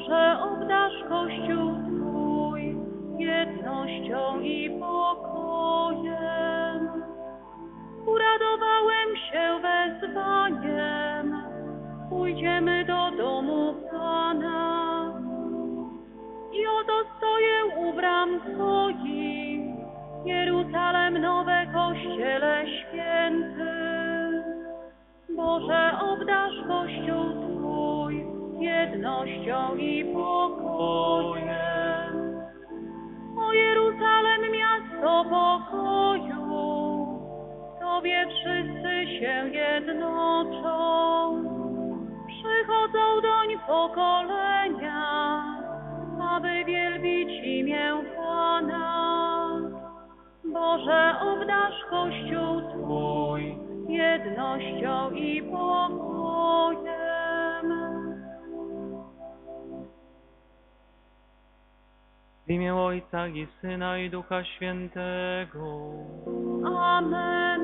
Boże, obdarz Kościół Twój jednością i pokojem. Uradowałem się wezwaniem, pójdziemy do jednością i pokojem. O Jeruzalem, miasto pokoju, Tobie wszyscy się jednoczą. Przychodzą doń pokolenia, aby wielbić imię Pana. Boże, obdarz Kościół Twój jednością i pokojem. W imię Ojca i Syna i Ducha Świętego. Amen.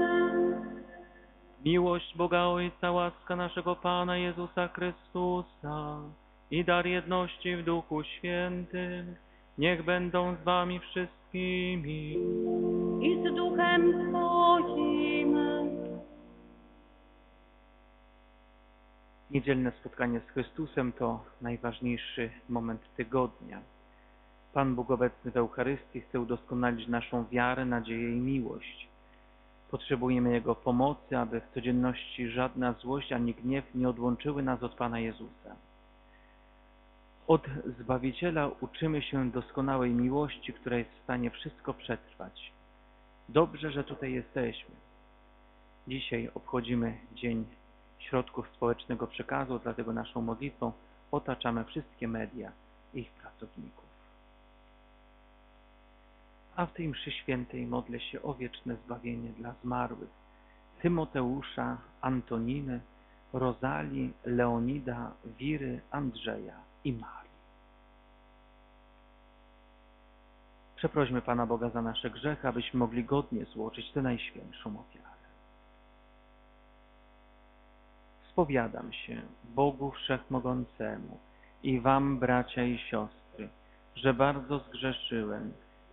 Miłość Boga Ojca, łaska naszego Pana Jezusa Chrystusa i dar jedności w Duchu Świętym, niech będą z wami wszystkimi. I z duchem Twoim. Niedzielne spotkanie z Chrystusem to najważniejszy moment tygodnia. Pan Bóg obecny w Eucharystii chce udoskonalić naszą wiarę, nadzieję i miłość. Potrzebujemy Jego pomocy, aby w codzienności żadna złość ani gniew nie odłączyły nas od Pana Jezusa. Od Zbawiciela uczymy się doskonałej miłości, która jest w stanie wszystko przetrwać. Dobrze, że tutaj jesteśmy. Dzisiaj obchodzimy Dzień Środków Społecznego Przekazu, dlatego naszą modlitwą otaczamy wszystkie media i ich pracowników. A w tej mszy świętej modlę się o wieczne zbawienie dla zmarłych Tymoteusza, Antoniny, Rozalii, Leonida, Wiry, Andrzeja i Marii. Przeprośmy Pana Boga za nasze grzechy, abyśmy mogli godnie złożyć tę najświętszą ofiarę. Spowiadam się Bogu Wszechmogącemu i Wam, bracia i siostry, że bardzo zgrzeszyłem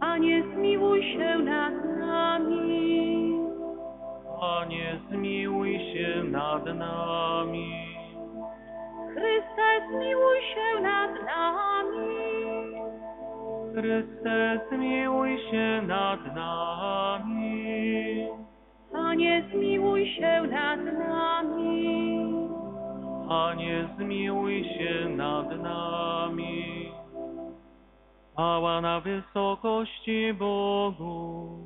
Panie, zmiłuj się nad nami. Panie, zmiłuj się nad nami. Chryste, zmiłuj się nad nami. Chryste, zmiłuj się nad nami. Panie, zmiłuj się nad nami. Panie, zmiłuj się nad nami. Chwała na wysokości Bogu,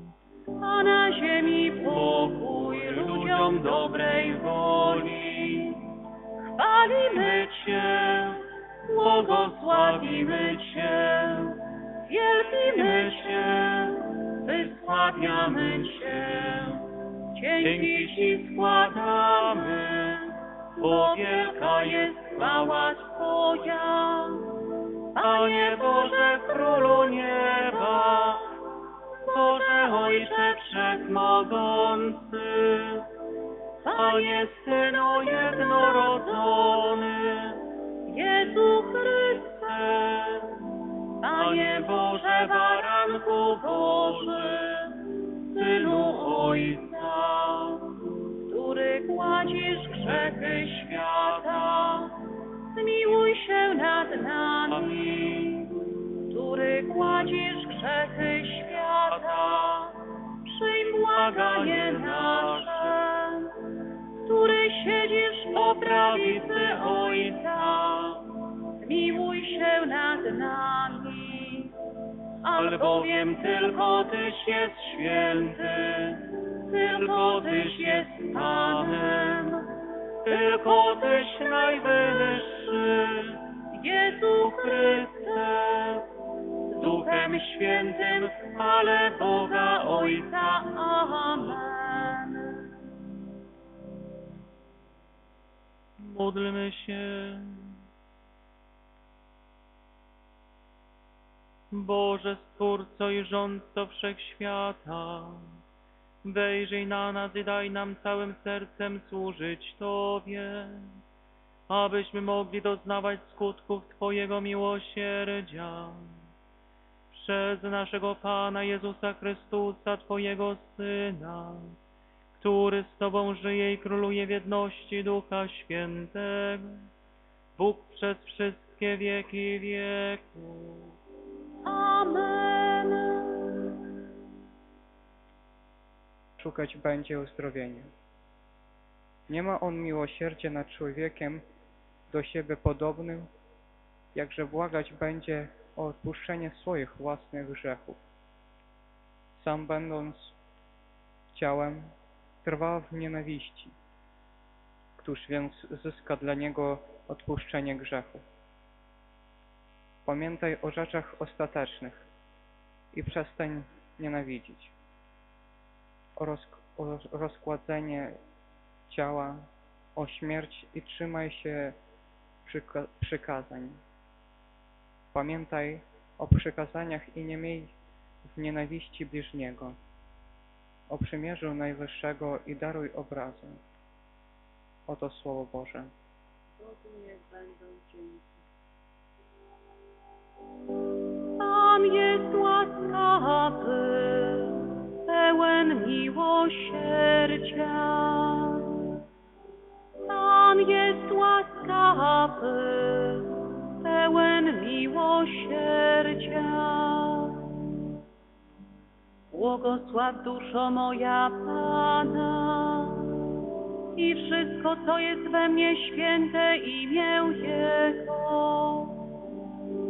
A na ziemi pokój ludziom dobrej woli. Chwalimy Cię, błogosławimy Cię, wielbimy Cię, wysławiamy Cię. Dzięki Ci składamy, bo wielka jest chwała Twoja. Panie Boże, Królu nieba, Boże Ojcze Wszechmogący, Panie Synu jednorodzony, Jezu Chryste, Panie Boże Baranku Boży, Synu Ojca, który gładzisz grzechy świata, zmiłuj się nad nami, gładzisz grzechy świata, przyjm błaganie nasze, który siedzisz po prawicy Ojca, zmiłuj się nad nami, albowiem tylko Tyś jest święty, tylko Tyś jest Panem, tylko Tyś najwyższy, Jezu Chryste, Duchem Świętym w Boga Ojca. Amen. Módlmy się. Boże Stwórco i Rządco Wszechświata, wejrzyj na nas i daj nam całym sercem służyć Tobie, abyśmy mogli doznawać skutków Twojego miłosierdzia. Przez naszego Pana Jezusa Chrystusa, Twojego Syna, który z Tobą żyje i króluje w jedności Ducha Świętego, Bóg przez wszystkie wieki wieków. Amen. szukać będzie uzdrowienia. Nie ma on miłosierdzia nad człowiekiem do siebie podobnym, jakże błagać będzie o odpuszczenie swoich własnych grzechów. Sam będąc ciałem, trwał w nienawiści. Któż więc zyska dla niego odpuszczenie grzechów? Pamiętaj o rzeczach ostatecznych i przestań nienawidzić o, rozk o rozkładzenie ciała, o śmierć i trzymaj się przyka przykazań. Pamiętaj o przykazaniach i nie miej w nienawiści bliźniego, o przymierzu Najwyższego i daruj obrazę. Oto Słowo Boże. Tam jest łaskawy, pełen miłosierdzia. Tam jest łaskawy, Błogosław duszo moja Pana i wszystko, co jest we mnie święte imię Jego.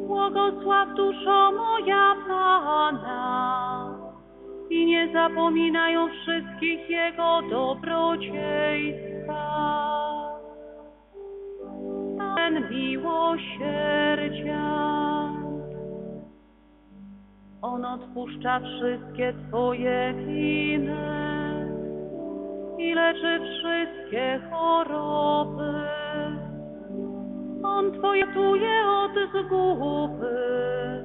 Błogosław duszo moja Pana i nie zapominaj o wszystkich Jego dobrodziejstwach. Ten miłosierdzia. On odpuszcza wszystkie Twoje winy i leczy wszystkie choroby. On Twoje tuje od zguby,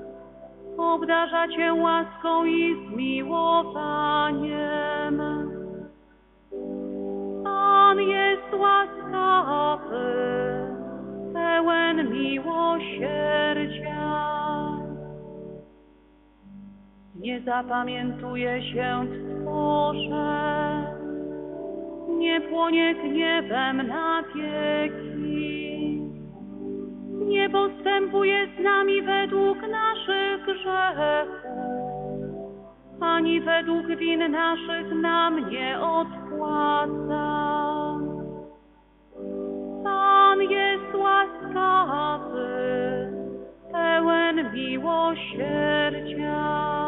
obdarza Cię łaską i zmiłowaniem. Pan jest łaskawy, pełen miłosierdzia. Nie zapamiętuje się tworze, nie płonie gniewem na wieki. Nie postępuje z nami według naszych grzechów, ani według win naszych nam nie odpłaca. Pan jest łaskawy, pełen miłosierdzia.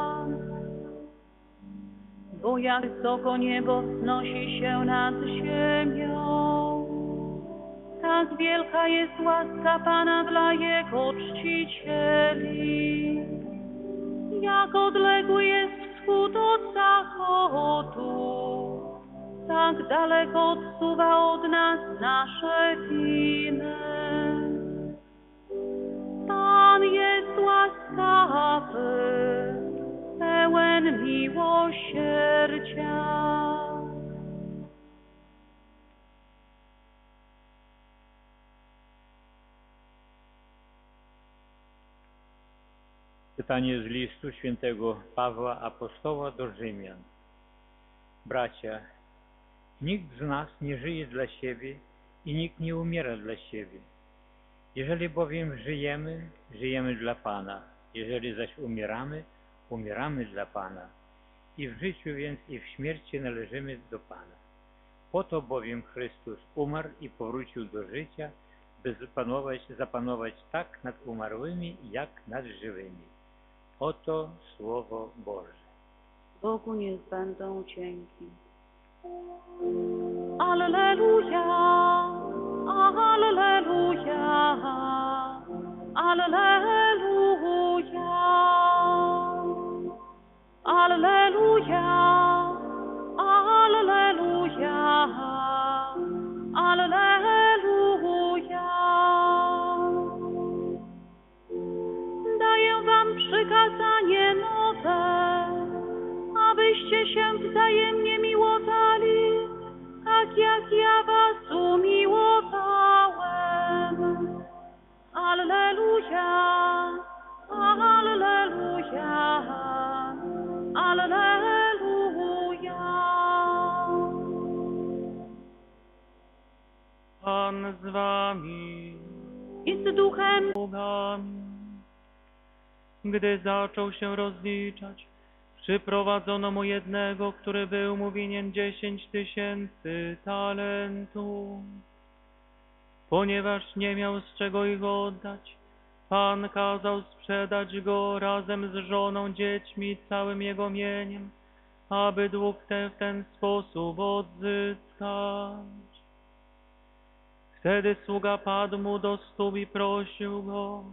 Bo jak wysoko niebo wznosi się nad ziemią, tak wielka jest łaska Pana dla Jego czcicieli. Jak odległy jest wschód od zachodu, tak daleko odsuwa od nas nasze winy. Pan jest łaskawy, miłosierdzia. Czytanie z listu świętego Pawła Apostoła do Rzymian. Bracia, nikt z nas nie żyje dla siebie i nikt nie umiera dla siebie. Jeżeli bowiem żyjemy, żyjemy dla Pana. Jeżeli zaś umieramy, umieramy dla Pana. I w życiu więc i w śmierci należymy do Pana. Po to bowiem Chrystus umarł i powrócił do życia, by zapanować, zapanować tak nad umarłymi, jak nad żywymi. Oto Słowo Boże. Bogu niech będą dzięki. Alleluja, alleluja, Alleluja. Alleluja. Alleluja. Alleluja. Daję wam przykazanie nowe, abyście się wzajemnie z wami. I z duchem Bogami. Gdy zaczął się rozliczać, przyprowadzono mu jednego, który był mu winien dziesięć tysięcy talentów. Ponieważ nie miał z czego ich oddać, Pan kazał sprzedać go razem z żoną, dziećmi całym jego mieniem, aby dług ten w ten sposób odzyskać. Wtedy sługa padł mu do stóp i prosił go,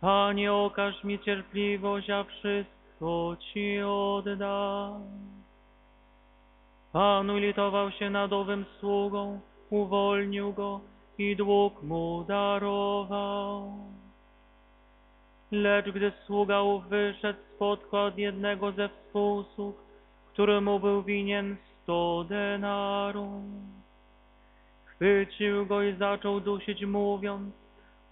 Panie, okaż mi cierpliwość, a wszystko Ci oddam. Pan ulitował się nad owym sługą, uwolnił go i dług mu darował. Lecz gdy sługa ów wyszedł, spotkał jednego ze współsług, któremu był winien sto denarów. Chwycił go i zaczął dusić, mówiąc,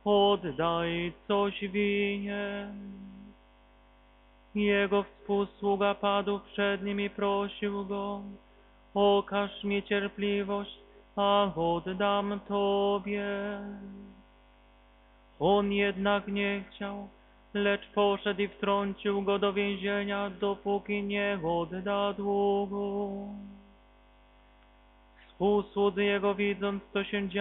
oddaj coś winien. Jego współsługa padł przed nim i prosił go, okaż mi cierpliwość, a oddam Tobie. On jednak nie chciał, lecz poszedł i wtrącił go do więzienia, dopóki nie odda długu. Współsłudzy jego widząc, co się działo,